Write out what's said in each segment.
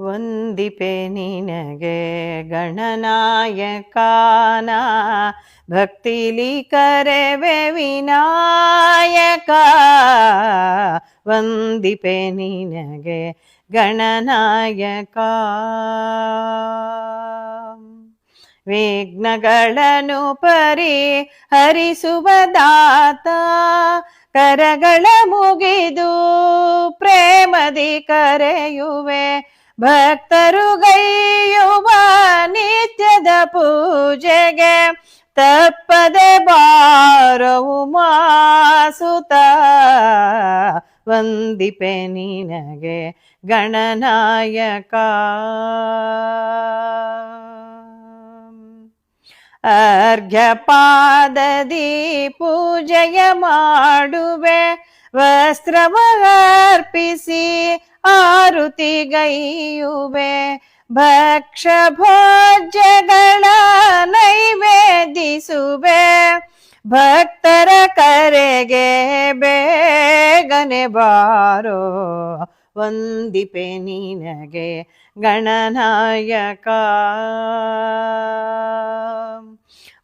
ವಂದಿಪೆ ನಿನಗೆ ಗಣನಾಯಕಾನ. ಭಕ್ತಿಲಿ ಕರೆವೆ ವಿನಾಯಕ ವಂದಿಪೆ ನಿನಗೆ ಗಣನಾಯಕ. ವಿಘ್ನಗಳನ್ನು ಪರಿಹರಿಸುವ ದಾತ. ಕರಗಳ ಮುಗಿದು ಪ್ರೇಮದಿ ಕರೆಯುವೆ. ಭಕ್ತರು ಗೈಯುವ ನಿತ್ಯದ ಪೂಜೆಗೆ ತಪ್ಪದೆ ಬಾರವು ಮಾಸುತ. ವಂದಿಪೆ ನಿನಗೆ ಗಣನಾಯಕ. ಅರ್ಘ್ಯಪಾದದಿ ಪೂಜೆಯ ಮಾಡುವೆ ವಸ್ತ್ರವ ಅರ್ಪಿಸಿ ಆರುತಿಗೈಯುವೆ. ಭಕ್ಷ ಭೋಜ್ಯಗಳ ನೈವೇದಿಸುವೆ ಭಕ್ತರ ಕರೆಗೆ ಬೇಗನೆ ಬಾರೋ. ವಂದಿಪೆ ನಿನಗೆ ಗಣನಾಯಕ.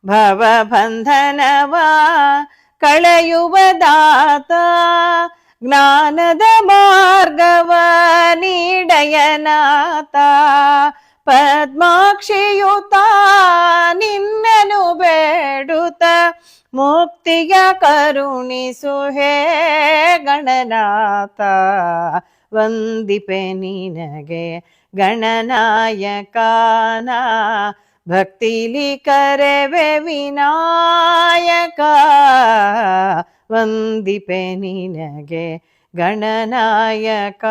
ಭವಬಂಧನವ ಕಳೆಯುವ ದಾತ, ಜ್ಞಾನದ ಮಾರ್ಗವ ನೀಡಯನಾಥ. ಪದ್ಮಾಕ್ಷಿಯುತ ನಿನ್ನನು ಬೇಡುತ್ತ. ಮುಕ್ತಿಯ ಕರುಣಿಸು ಹೇ ಗಣನಾಥ. ವಂದಿಪೆ ನಿನಗೆ ಗಣನಾಯಕನ. ಭಕ್ತಿಲಿ ಕರೆವೆ ವಿನಾಯಕ. ವಂದಿಪೆ ನಿನಗೆ ಗಣನಾಯಕ